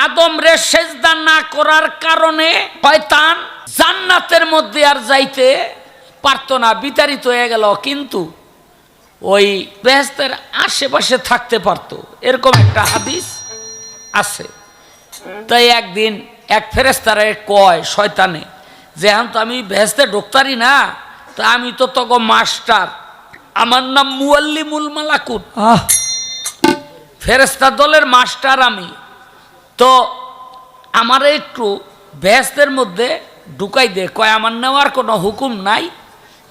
আদম রে সেজদা না করার কারণে শয়তান জান্নাতের মধ্যে আর যাইতে পারতো না বিতাড়িত হয়ে গেল। কিন্তু ওই বেহেস্তের আশেপাশে থাকতে পারতো। এরকম একটা হাদিস আছে। তাই একদিন এক ফেরেস্তারে কয় শয়তানে যে এখন তো আমি বেহেস্তে ঢুকতারি না তা আমি তো তক মাস্টার। আমার নাম মুয়াল্লিমুল মালাকুত। আহ। ফেরেস্তা দলের মাস্টার আমি। তো আমার একটু ব্যস্তের মধ্যে ঢুকাই দে। কয়, আমার নেওয়ার কোনো হুকুম নাই,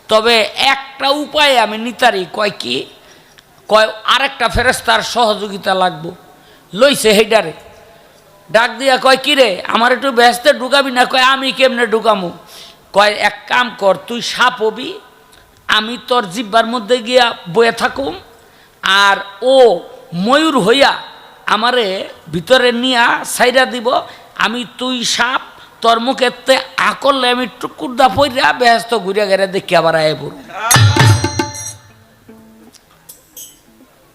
তবে একটা উপায়ে আমি নিতারি। কয় কি? কয়, আরেকটা ফেরেস্তার সহযোগিতা লাগবো। লইছে হেডারে ডাক দিয়া কয় কি রে আমার একটু ব্যস্তে ঢুকাবি না? কয়, আমি কেমনে ঢুকামু? কয়, এক কাম কর, তুই সাপ হবি, আমি তোর জিব্বার মধ্যে গিয়া বয়ে থাকুম, আর ও ময়ূর হইয়া আমারে ভিতরে নিয়া সাইরা দিব, আমি তুই সাপ, তোর মুখেতে আকললে আমি টুকুরদা পইরা ব্যস্ত ঘুরিয়া গেড়ে দেখি আবার আয়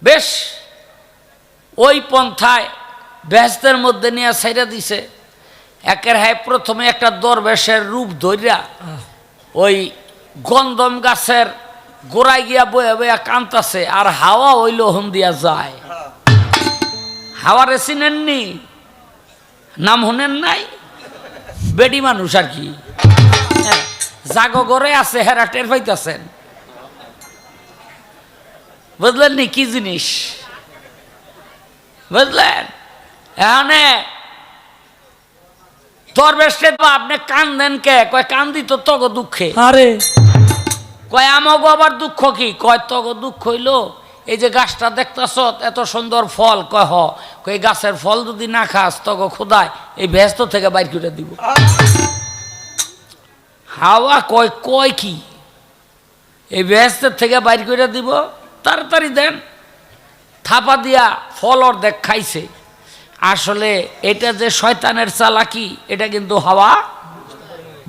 বেশ, ওই পন্থায় ব্যস্তের মধ্যে নিয়ে সাইরা দিছে। একের হায় প্রথমে একটা দরবেশের রূপ ধরিয়া ওই গন্ধম গাছের গোড়ায় গিয়া বয়ে বয়ে কান্তাছে আর হাওয়া ওই লোহন দিয়া যায়। হাওয়ারে চিনেননি? নাম হনেন নাই? বেডি মানুষ আর কি। হ্যাঁ, জাগো ঘরে আছে হেরা টের পাইতেছেন। বুঝলেন নি কি জিনিস? বুঝলেন? এখানে দরবেশে তো আপনি কান দেন কে? কয় কান্দি তো তগ দুঃখে। আরে। কয় আমাগো আবার দুঃখ কি? কয় তগ দুঃখ হইল এই যে গাছটা দেখতেছ এত সুন্দর ফল কয় হ কয় এই গাছের ফল যদি না খাস তগ খোদায় এই ব্যস্ত থেকে বাইর করে দিব। হাওয়া কয় কয় কি? এই ব্যস্তের থেকে বাইর করে দিব তাড়াতাড়ি দেন। থাপা দিয়া ফল অর্ধেক খাইছে। আসলে এটা যে শয়তানের চালাকি এটা কিন্তু হাওয়া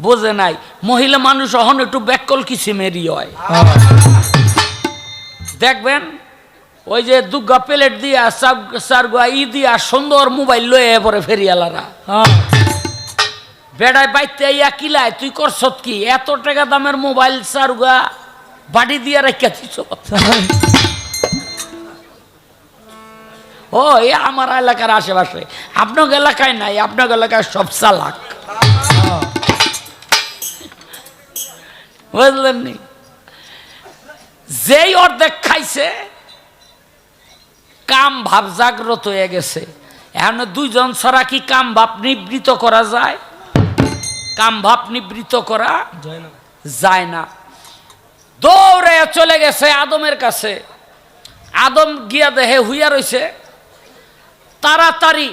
বোঝে নাই। মহিলা মানুষ অহন একটু ব্যাকল কিসিমেরই হয়। দেখবেন ওই যে দুর্গা প্লেট দিয়া চারগুয়া ই দিয়া সুন্দর মোবাইল লয়ে পরে ফেরিয়ালারা হ্যাঁ। বেড়ায় বাইতে ইয়া কিলায় তুই করছত কি? এত টাকা দামের মোবাইল চারগুয়া বাড়ি দিয়া রেখে দিছ ও এ আমার এলাকার আশেপাশে। আপনার এলাকায় নাই আপনার এলাকায় সব চালাক। বুঝলেন নি? যেই অর্ধেক খাইছে কাম ভাব জাগ্রত হয়ে গেছে। এখন দুইজন ছাড়া কি কাম ভাব নিবৃত করা যায়? কাম ভাব নিবৃত করা যায় না। যায় না। দৌড়ে চলে গেছে আদমের কাছে। আদম গিয়া দেহে হুইয়া রইছে। তাড়াতাড়ি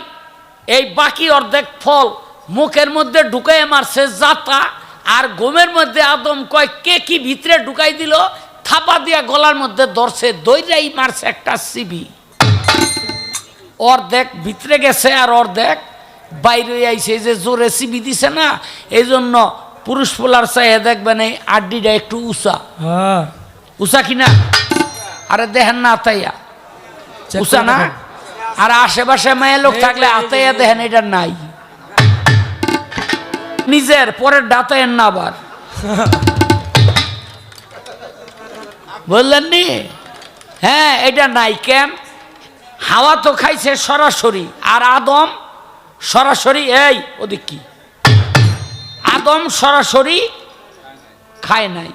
এই বাকি অর্ধেক ফল মুখের মধ্যে ঢুকাই মারছে জাতা আর গোমের মধ্যে আদম কয় কে কি ভিতরে ঢুকাই দিল? থাপা দিয়া গলার মধ্যে ধরছে দইরাই মারছে একটা সিবি। অর্ধেক ভিতরে গেছে আর অর্ধেক বাইরে আইছে। যে জোরে সিবি দিছে না এই জন্য পুরুষ পোলার চাইয়ে দেখবেন এই আড্ডিটা একটু উষা হ্যাঁ। উষা কিনা? আরে দেখেন না আতাইয়া। উষা না? আর আশেপাশে মেয়ে লোক থাকলে আতাইয়া দেখেন এটা নাই। নিজের পরের ডাতায়েন না আবার। বললেন নি? হ্যাঁ এটা নাই। কেন? হাওয়া তো খাইছে সরাসরি। আর আদম সরাসরি এই ওদিক কি? আদম সরাসরি খায় নাই।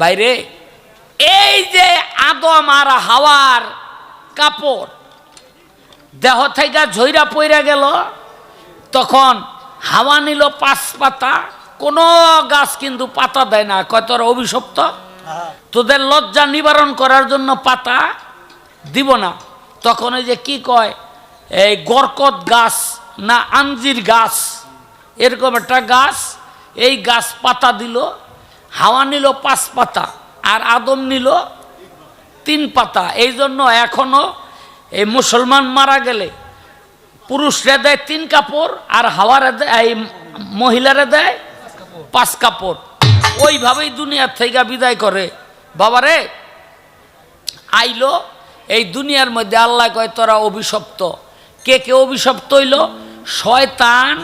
বাইরে এই যে আদম আর হাওয়ার কাপড় দেহ থেকে ঝইরা পইরা গেল তখন হাওয়া নিল পাঁচ পাতা কোনো গাছ কিন্তু পাতা দেয় না। কয় তোর অভিশপ্ত? তোদের লজ্জা নিবারণ করার জন্য পাতা দিব না। তখন ওই যে কি কয়, এই গরকত গাছ না আঞ্জির গাছ, এরকম একটা গাছ, এই গাছ পাতা দিল, হাওয়া নিল পাঁচ পাতা, আর আদম নিল তিন পাতা। এই জন্য এখনও এই মুসলমান মারা গেলে পুরুষরা দেয় তিন কাপড়, আর হাওয়ারে দেয়, এই মহিলারা দেয় পাঁচ কাপড়। ওইভাবেই দুনিয়ার থেকে বিদায় করে। বাবারে, আইলো এই দুনিয়ার মধ্যে আল্লাহ কয়, তোরা অভিশপ্ত। কে কে অভিশপ্ত হইল? শয়তান,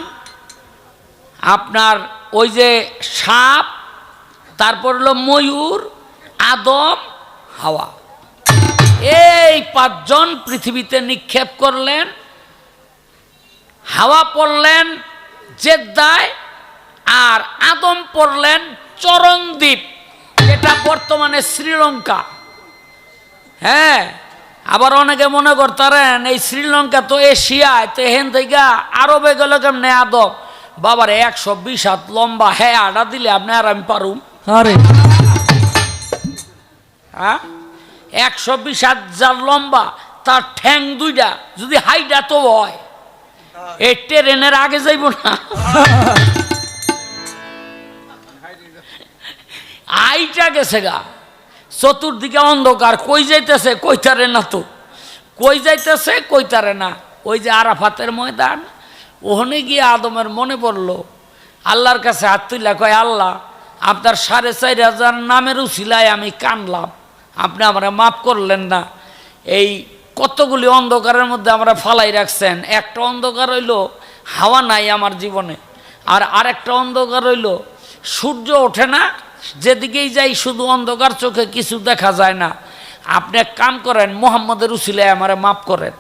আপনার ওই যে সাপ, তারপর হলো ময়ূর, আদম, হাওয়া। এই পাঁচজন পৃথিবীতে নিক্ষেপ করলেন, হাওয়া পড়লেন জেদ্দায়, আর আদম পড়লেন চরণদ্বীপ এটা বর্তমানে শ্রীলঙ্কা। হ্যাঁ? আবার অনেকে মনে করতারেন এই শ্রীলঙ্কা তো এশিয়ায় তো হেন থেকে আরবে গেল কেমনে আদব বাবার একশো বিশ হাত লম্বা হ্যাঁ আডা দিলে আপনি আর আমি পারুম। আরে। হ্যাঁ? একশো বিশ হাত যার লম্বা তার ঠ্যাং দুইটা যদি হাইটা তো হয় এই ট্রেনের আগে যাইব না। আইটা গেছে গা চতুর্দিকে অন্ধকার, কই যাইতেছে, কইতারে না তো। কই যাইতেছে, কইতারে না। ওই যে আরাফাতের ময়দান, ওখানে গিয়ে আদমের মনে পড়ল, আল্লাহর কাছে হাত তুইলা কয়, আল্লাহ, আপনার সাড়ে চার হাজার নামের উছিলায় আমি কানলাম। আপনি আমরা মাফ করলেন না। এই কতগুলি অন্ধকারের মধ্যে আমরা ফালাই রাখছেন। একটা অন্ধকার হইল হাওয়া নাই আমার জীবনে। আর আরেকটা অন্ধকার হইল, সূর্য ওঠে না যেদিকেই যাই শুধু অন্ধকার চোখে কিছু দেখা যায় না। আপনি এক কাম করেন, মোহাম্মদের উসিলায় আমারে মাফ করেন।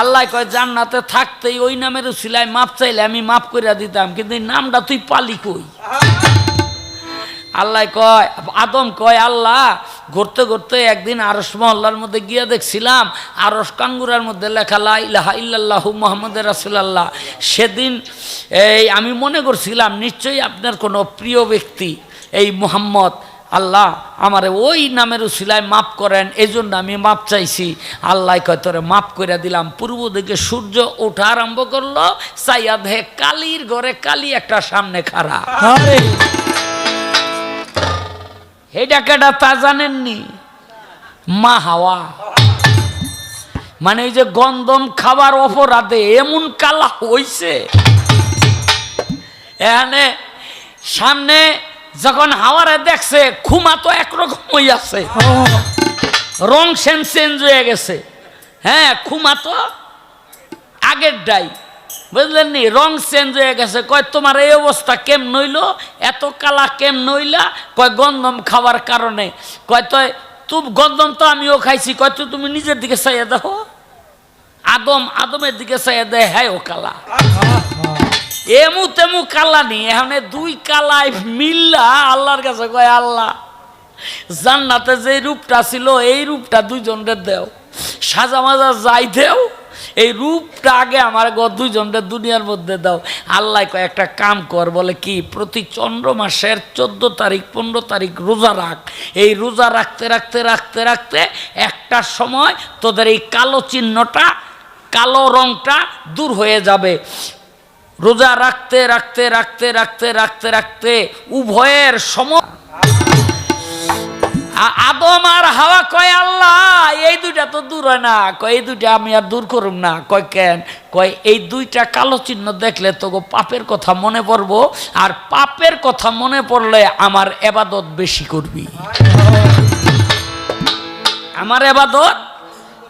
আল্লাহ কয়, জান্নাতে থাকতেই ওই নামের উসিলায় মাপ চাইলে আমি মাফ করিয়া দিতাম, কিন্তু এই নামটা তুই পালি কই? আল্লাহ কয়, আদম কয়, আল্লাহ, ঘুরতে ঘুরতে একদিন আরস মহল্লার মধ্যে গিয়ে দেখছিলাম আরস কাঙ্গুরার মধ্যে লেখা, লা ইল্লাল্লাহু মোহাম্মদ রাসুলাল্লাহ। সেদিন এই আমি মনে করছিলাম, নিশ্চয়ই আপনার কোনো প্রিয় ব্যক্তি এই মোহাম্মদ, আল্লাহ, আমারে ওই নামের উসিলায় মাফ করেন এই জন্য আমি মাপ চাইছি। আল্লাহ কয়, তোরে মাফ করে দিলাম। পূর্ব দিকে সূর্য ওঠা আরম্ভ করল, চাইয়া দেখে কালির ঘরে কালি একটা সামনে খাড়া। এটা কেটা তা জানেননি? মা হাওয়া। মানে এই যে গন্ধম খাবার অপরাধে এমন কালা হইছে। এখানে সামনে যখন হাওয়ারে দেখছে, খুমা তো একরকম হই আছে। রং সেন চেঞ্জ হয়ে গেছে। হ্যাঁ খুমা তো আগের ডাই বুঝলেন নি? রং চেঞ্জ হয়ে গেছে। কয়, তোমার এই অবস্থা কেম নইল? এত কালা কেম নইলা? কয়, গন্ধম খাওয়ার কারণে। কয় তো তুমি, গন্ধম তো আমিও খাইছি। কয়, তো তুমি নিজের দিকে চাইয়া দেখো। আদম, আদমের দিকে চাইয়া দেয় হ্যাঁ ও কালা। এমু তেমু কালা নি এখানে দুই কালাই মিল্লা আল্লাহর কাছে কয়, আল্লাহ, জান্নাতে যে রূপটা ছিল, এই রূপটা দুইজনের দেও। সাজা মাজা যাই দেও এই রূপটা আগে আমার গ দুইজনের দুনিয়ার মধ্যে দাও। আল্লাহ কয়, একটা কাম কর, বলে কি, প্রতি চন্দ্র মাসের চোদ্দ তারিখ, পনেরো তারিখ রোজা রাখ। এই রোজা রাখতে রাখতে রাখতে রাখতে একটা সময় তোদের এই কালো চিহ্নটা, কালো রংটা দূর হয়ে যাবে। রোজা রাখতে রাখতে রাখতে রাখতে রাখতে রাখতে উভয়ের সময় আদম আর হাওয়া কয়, আল্লাহ, এই দুইটা তো দূর হয় না। কয়, এই দুইটা আমি আর দূর করুম না। কয়, কেন? কয়, এই দুইটা কালো চিহ্ন দেখলে তো পাপের কথা মনে পড়ব, আর পাপের কথা মনে পড়লে আমার এবাদত বেশি করবি। আমার এবাদত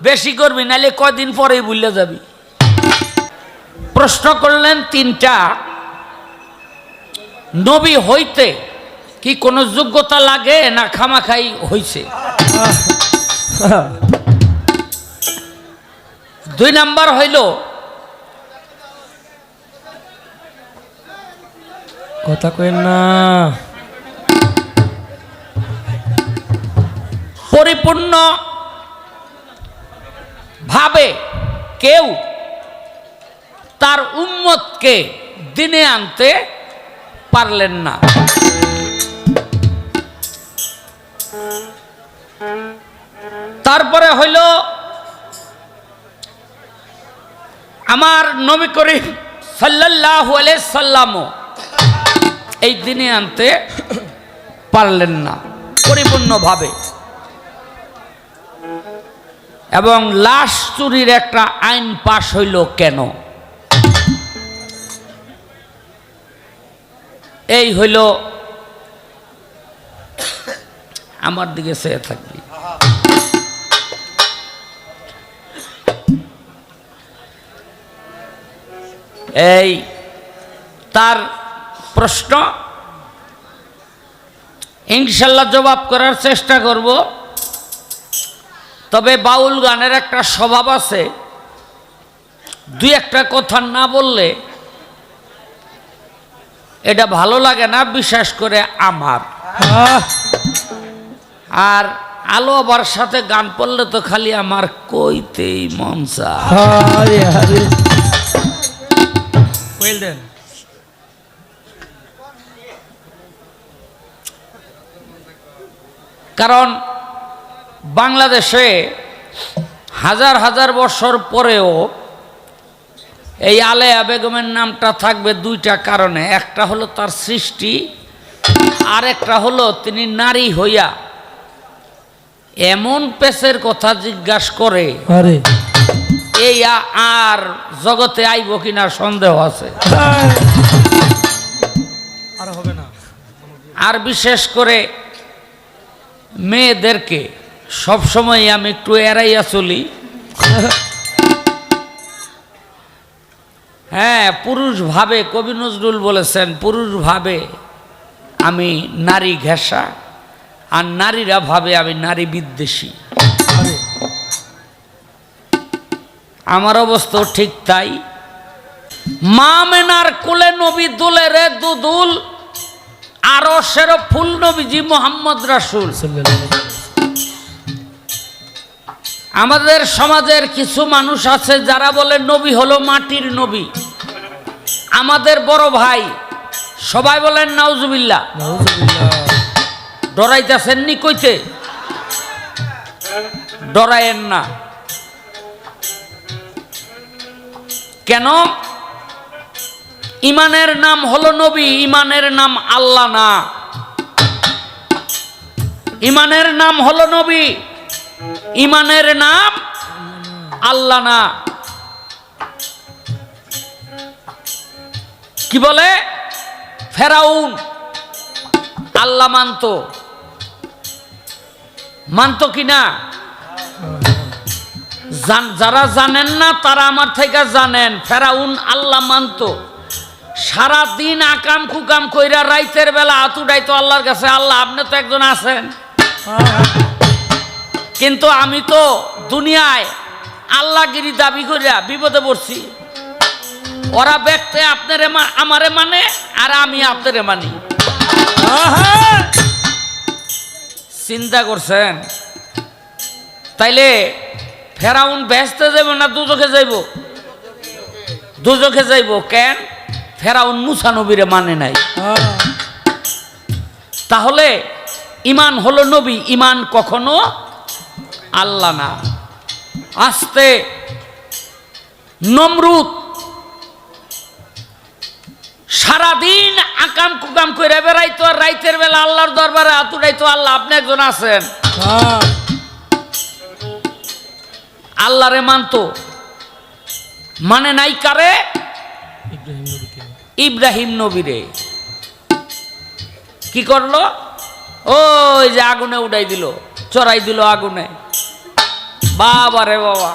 বেশি করবি নাহলে কয়দিন পরেই ভুলে যাবি। প্রশ্ন করলেন তিনটা। নবী হইতে কি কোনো যোগ্যতা লাগে না খামাখাই হইছে? দুই নাম্বার হইল কথা কইন না। পরিপূর্ণ ভাবে কেউ তার উম্মতকে দিনে আনতে পারলেন না। তারপরে হইল আমার নবী করিম সাল্লাহ সাল্লামও এই দিনে আনতে পারলেন না, পরিপূর্ণভাবে। এবং লাশ চুরির একটা আইন পাশ হইল কেন? এই হইল আমার দিকে চেয়ে থাকবি। এই তার প্রশ্ন, ইনশাল্লাহ জবাব করার চেষ্টা করব। তবে বাউল গানের একটা স্বভাব আছে, দুই একটা কথা না বললে এটা ভালো লাগে না, বিশেষ করে আমার। আর আলো আবার সাথে গান পড়লে তো খালি আমার কইতেই মন দেন। কারণ বাংলাদেশে হাজার হাজার বছর পরেও এই আলেয়া বেগমের নামটা থাকবে দুইটা কারণে। একটা হলো তার সৃষ্টি আর একটা হলো তিনি নারী হইয়া এমন পেশের কথা জিজ্ঞাসা করে আরে। এই আর জগতে আইব কিনা সন্দেহ আছে। আর হবে না। আর বিশেষ করে মেয়েদেরকে সবসময় আমি একটু এড়াইয়া চলি। হ্যাঁ পুরুষ ভাবে কবি নজরুল বলেছেন পুরুষ ভাবে আমি নারী ঘেঁষা। আর নারীরা ভাবে আমি নারী বিদ্বেষী। আমার অবস্থাও ঠিক তাই। মা মেনার কোলে নবী দুলে রে দুদুল আরও সের ফুল নবীজি মোহাম্মদ রাসুল। আমাদের সমাজের কিছু মানুষ আছে যারা বলে নবী হলো মাটির নবী। আমাদের বড় ভাই সবাই বলেন নাউজুবিল্লা ডরাইতেছেন নি কইতে ডরায়েন না। কেন? ইমানের নাম হলো নবী, ইমানের নাম আল্লাহ না। ইমানের নাম হলো নবী, ইমানের নাম আল্লাহ না। কি বলে? ফেরাউন, আল্লাহ মানত। মানত কি না যারা জানেন না, তারা আমার থেকে জানেন। ফেরাউন আল্লাহ মানত। সারা দিন আকাম কুকাম কইরা রাইতের বেলা আতুডাইতো আল্লাহর কাছে, আল্লাহ, আপনি তো একজন আছেন। কিন্তু আমি তো দুনিয়ায় আল্লাহগিরি দাবি করিয়া বিপদে পড়ছি। ওরা ব্যক্তি আপনারে আমারে মানে আর আমি আপনারে মানি। চিন্তা করছেন? তাইলে ফেরাউন ব্যস্তে যাইব না দুজকে যাইব? দুজকে যাইব কেন? ফেরাউন মুসানবীরে মানে নাই। তাহলে ইমান হলো নবী, ইমান কখনো আল্লাহ না। আস্তে, নমরুদ সারাদিন আকাম কুকাম করে বেড়াইতো আর রাইতের বেলা আল্লাহর দরবারে আতুড়াইতো আল্লাহ আপনি একজন আছেন। আল্লাহরে মানতো। মানে নাই কারে? ইব্রাহিম নবীরে। কি করল? ওই যে আগুনে উড়াই দিল চড়াই দিল আগুনে। বাবা রে বাবা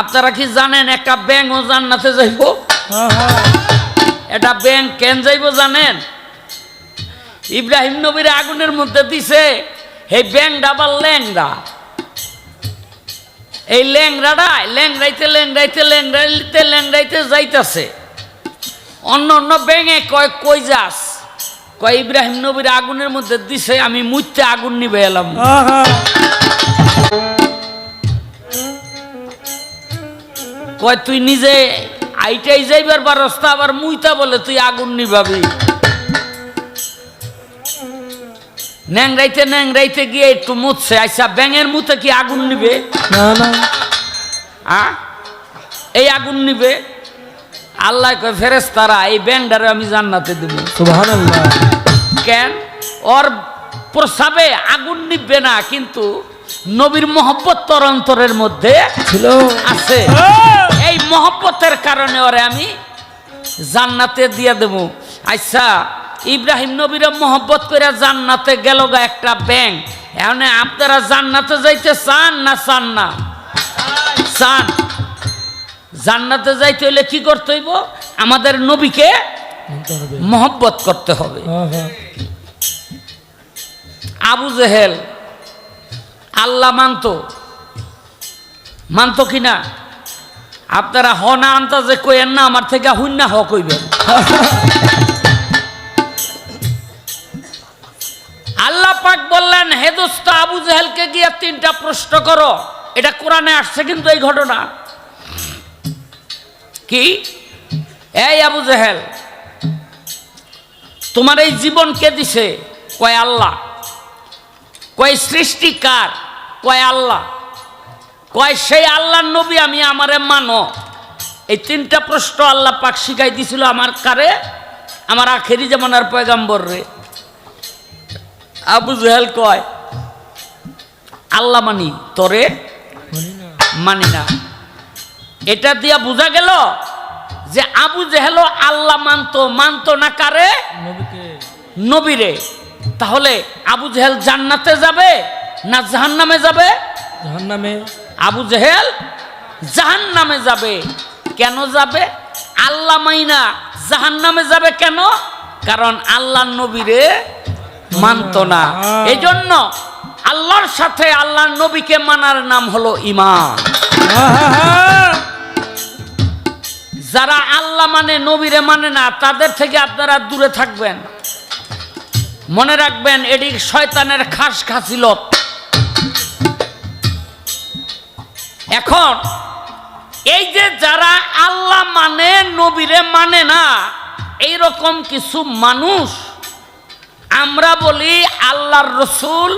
আপনারা কি জানেন একটা ব্যাংও জান্নাতে যাইব? এটা ব্যাং কেন যাইব জানেন? ইব্রাহিম নবীর আগুনের মধ্যে দিছে এই ব্যাং ডাবার ল্যাংরা এই ল্যাংরাটা ল্যাংরাইতে ল্যাংরাইতে ল্যাংরাইতে ল্যাংরাইতে যাইতাছে। অন্য অন্য ব্যাঙে কয় কই যাস? কয় ইব্রাহিম নবীর আগুনের মধ্যে দিছে আমি মুইতে আগুন নিবে এলাম। কয় তুই নিজে আইটাই যাইবার বা রাস্তা আবার মুইতা বলে তুই আগুন নিবাবি ন্যাংরাইতে ন্যাংরাইতে গিয়ে একটু মুছছে আচ্ছা ব্যাঙের মুতে কি আগুন নিবে? না এই আগুন নিবে? আল্লাহ কয় ফেরেস তারা এই ব্যাংটারে আমি জান্নাতে দেব। কেন? ওর প্রসাবে আগুন নিবে না কিন্তু নবীর মহব্বত তোর অন্তরের মধ্যে ছিল। আছে। এই মহব্বতের কারণে ওরে আমি জান্নাতে দিয়ে দেব। আচ্ছা ইব্রাহিম নবীর মহব্বত করে জান্নাতে গেল গা একটা ব্যাং এখন আপনারা জান্নাতে যাইতে চান না চান না? চান। জান্নাতে যাইতে হইলে কি করতে হইব? আমাদের নবীকে মহব্বত করতে হবে। আবু জেহেল, আল্লাহ মানতো। মানতো কি না আপনারা হ না আন্তাজে কইেন না, আমার থেকে হুন না হ কইবেন আল্লাহ পাক বললেন, হে দোস্ত, আবু জেহেলকে গিয়ে তিনটা প্রশ্ন করো। এটা কোরআনে আসছে কিন্তু এই ঘটনা। কি? এই আবু জেহেল, তোমার এই জীবন কে দিছে? কয় আল্লাহ। কয় সৃষ্টিকার কয় আল্লাহ। কয় সেই আল্লাহর নবী আমি আমারে মানো। এই তিনটা প্রশ্ন আল্লাহ পাক শিখাই দিছিল আমার কারে আমার আখেরি জামানার পয়গাম্বর রে। আবু জেহেল কয় আল্লাহ মানি তোরে মানি না। এটা দিয়া বোঝা গেল যে আবু জেহেল আল্লাহ মানতো মানতো না কারে? নবীরে তাহলে আবু জেহেল জান্নাতে যাবে না জাহান্নামে যাবে? জাহান্নামে। আবু জেহেল জাহান্নামে যাবে। কেন যাবে? আল্লাহ মাইনা জাহান্নামে যাবে কেন? কারণ আল্লাহ নবীরে মানতো না। এই জন্য আল্লাহর সাথে আল্লাহর নবীকে মানার নাম হলো ইমান যারা আল্লাহ মানে নবীরে মানে না তাদের থেকে আপনারা দূরে থাকবেন। মনে রাখবেন এটি শয়তানের খাস খাসিলত এখন, এই যে যারা আল্লাহ মানে নবীরে মানে না এই রকম কিছু মানুষ, আমরা বলি আল্লাহর রসুল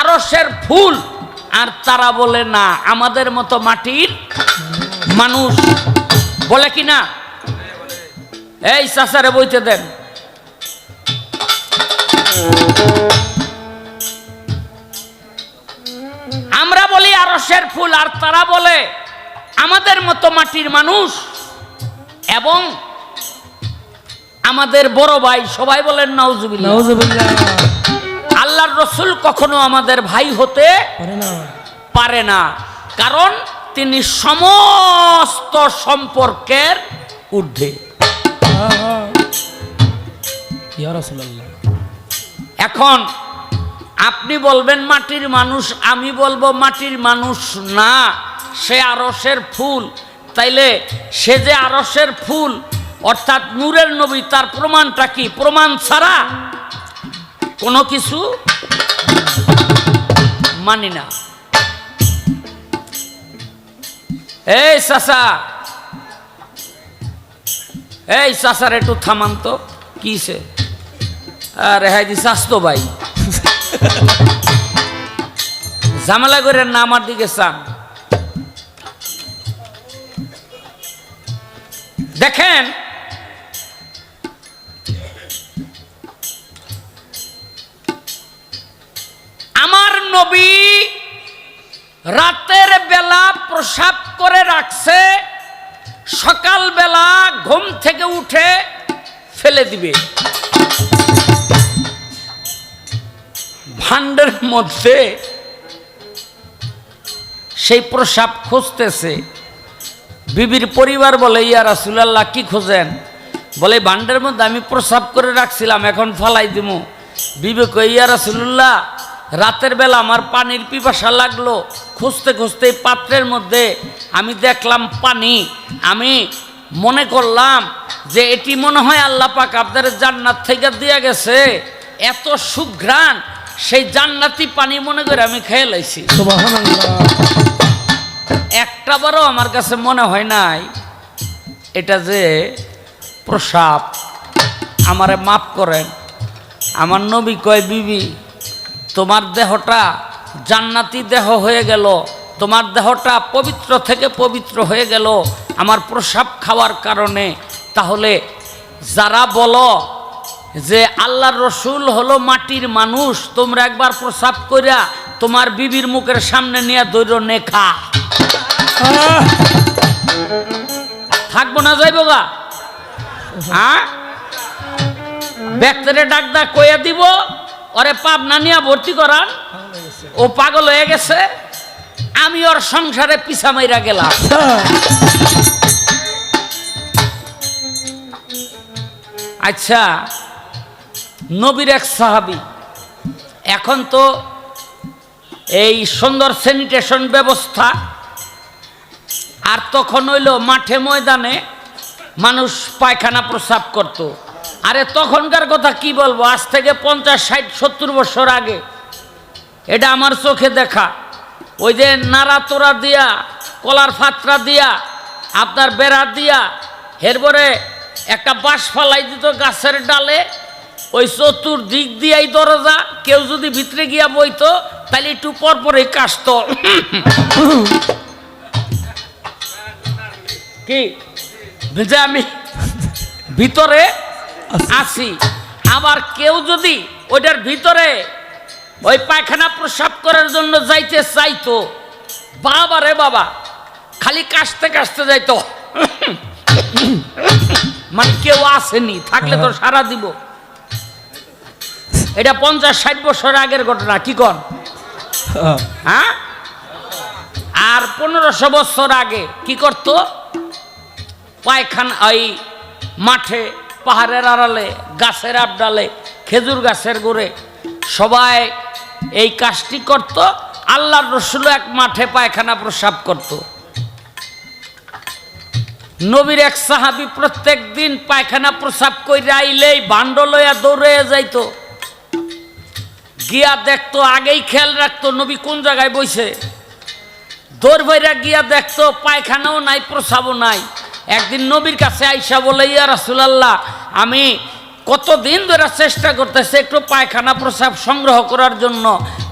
আরসের ফুল, আর তারা বলে না, আমাদের মতো মাটির মানুষ, বলে কি না? এই চাচারে বইতে দেন। আমরা বলি আরসের ফুল আর তারা বলে আমাদের মতো মাটির মানুষ। এবং আমাদের বড় ভাই সবাই বলেন নাউজুবিল্লাহ। আল্লাহর রসুল কখনো আমাদের ভাই হতে পারে না। কারণ তিনি সমস্ত সম্পর্কের ঊর্ধ্বে! ইয়া রাসূলুল্লাহ। এখন আপনি বলবেন মাটির মানুষ, আমি বলব মাটির মানুষ না, সে আরসের ফুল। তাইলে সে যে আরসের ফুল, অর্থাৎ নূরের নবী, তার প্রমাণটা কি? প্রমাণ ছাড়া কোনো কিছু মানি না। এই চাচা, এই চাচার একটু থামান তো কিসে আরে হ্যাঁ দিস আসতো ভাই। ঝামেলা করে না আমার দিকে চান। দেখেন, আমার নবী রাতের বেলা প্রসাব করে রাখছে, সকালবেলা ঘুম থেকে উঠে ফেলে দিবে। ভান্ডের মধ্যে সেই প্রসাব খুঁজতেছে। বিবির পরিবার বলে, ইয়া রাসুলাল্লাহ, কি খোঁজেন? বলে ভান্ডের মধ্যে আমি প্রসাব করে রাখছিলাম, এখন ফালাই দিব। বিবে কই ইয়া রাসুল্লাহ রাতের বেলা আমার পানির পিপাসা লাগল। খুঁজতে খুঁজতে পাত্রের মধ্যে আমি দেখলাম পানি। আমি মনে করলাম যে এটি মনে হয় আল্লাহ পাক আপনার জান্নাত থেকে দিয়ে গেছে। এত সুঘ্রাণ সেই জান্নাতি পানি মনে করে আমি খেয়ে লাইছি। একটা বারও আমার কাছে মনে হয় নাই এটা যে প্রসাব আমারে মাফ করেন আমার নবী কয় বিবি তোমার দেহটা জান্নাতি দেহ হয়ে গেল তোমার দেহটা পবিত্র থেকে পবিত্র হয়ে গেল আমার প্রসাব খাওয়ার কারণে তাহলে যারা বলো যে আল্লাহর রসুল হলো মাটির মানুষ, তোমরা একবার প্রসাব করিয়া তোমার বিবির মুখের সামনে নিয়ে দৈর নেখা! থাকব না যাইব গা হ্যাঁ ডাক ডাক কইয়া দিব, ওরে পাবনা নিয়ে ভর্তি করান, ও পাগল হয়ে গেছে, আমি ওর সংসারে পিছা মাইরা গেলাম আচ্ছা। নবীর এক সাহাবি। এখন তো এই সুন্দর স্যানিটেশন ব্যবস্থা, আর তখন হইল মাঠে ময়দানে মানুষ পায়খানা প্রস্রাব করত। আরে তখনকার কথা কি বলব? আজ থেকে পঞ্চাশ, ষাট, সত্তর বছর আগে। এটা আমার চোখে দেখা। ওই যে নাড়া তোরা দিয়া, কলার ফাতরা দিয়া, আপনার বেড়া দিয়া, এরপরে একটা বাঁশ ফালাই দিত গাছের ডালে ওই চতুর দিক দিয়াই দরজা, কেউ যদি ভিতরে গিয়া বইতো, তাহলে একটু পর পরে কাশত। কি? যে আমি? ভিতরে আসি আবার কেউ যদি ওইটার ভিতরে ওই পায়খানা প্রসাব করার জন্য যাইতে চাইতো, বাবা রে বাবা, খালি কাশতে কাশতে যাইতো। মানে কেউ আসেনি, থাকলে তো সারা দিব। এটা পঞ্চাশ ষাট বছর আগের ঘটনা কি কর হ্যাঁ। হ্যাঁ? আর পনেরোশো বছর আগে কি করত? পায়খানা ওই মাঠে পাহাড়ের আড়ালে গাছের আবডালে খেজুর গাছের গোড়ে সবাই এই কাজটি করত। আল্লাহর রসুল এক মাঠে পায়খানা প্রসাব করত। নবীর এক সাহাবি প্রত্যেক দিন পায়খানা প্রসাব কইরা আইলেই ভাণ্ড লইয়া দৌড়ে যাইতো। গিয়া দেখতো, আগেই খেয়াল রাখতো নবী কোন জায়গায় বইছে। দৌড় ভৈরা গিয়া দেখতো, পায়খানাও নাই, প্রসাবও নাই। একদিন নবীর কাছে আইসা বলে, ইয়া রাসুলাল্লাহ, আমি কতদিন ধরে চেষ্টা করতেছে একটু পায়খানা প্রসাব সংগ্রহ করার জন্য,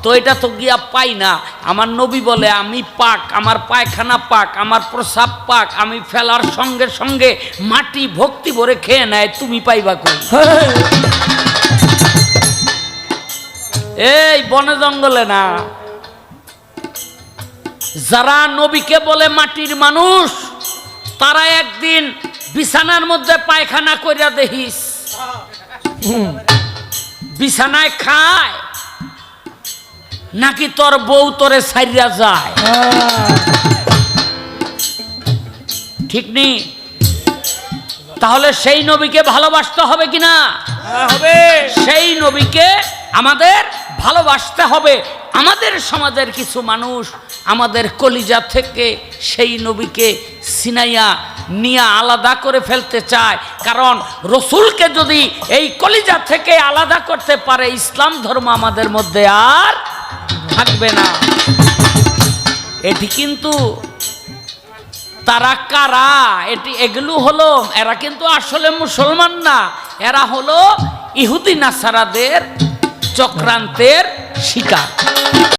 তো এটা তো গিয়া পাই না। আমার নবী বলে, আমি পাক, আমার পায়খানা পাক, আমার প্রসাব পাক, আমি ফেলার সঙ্গে সঙ্গে মাটি ভক্তি ভরে খেয়ে নেয়, তুমি পাইবা কই? এই বনে জঙ্গলে না। যারা নবীকে বলে মাটির মানুষ তারা একদিন বিছানার মধ্যে পায়খানা কইরা দেখিস। বিছানায় খায় নাকি তোর বউ তোরে সাইরা যায়? ঠিক নেই তাহলে সেই নবীকে ভালোবাসতে হবে কিনা? হ্যাঁ, হবে। সেই নবীকে আমাদের ভালোবাসতে হবে। আমাদের সমাজের কিছু মানুষ আমাদের কলিজা থেকে সেই নবীকে সিনাইয়া নিয়ে আলাদা করে ফেলতে চায়। কারণ রসুলকে যদি এই কলিজা থেকে আলাদা করতে পারে, ইসলাম ধর্ম আমাদের মধ্যে আর থাকবে না। এটি কিন্তু তারা কারা? এটি এগুলো হলো, এরা কিন্তু আসলে মুসলমান না, এরা হলো ইহুদি নাসারাদের চক্রান্তের শিকার।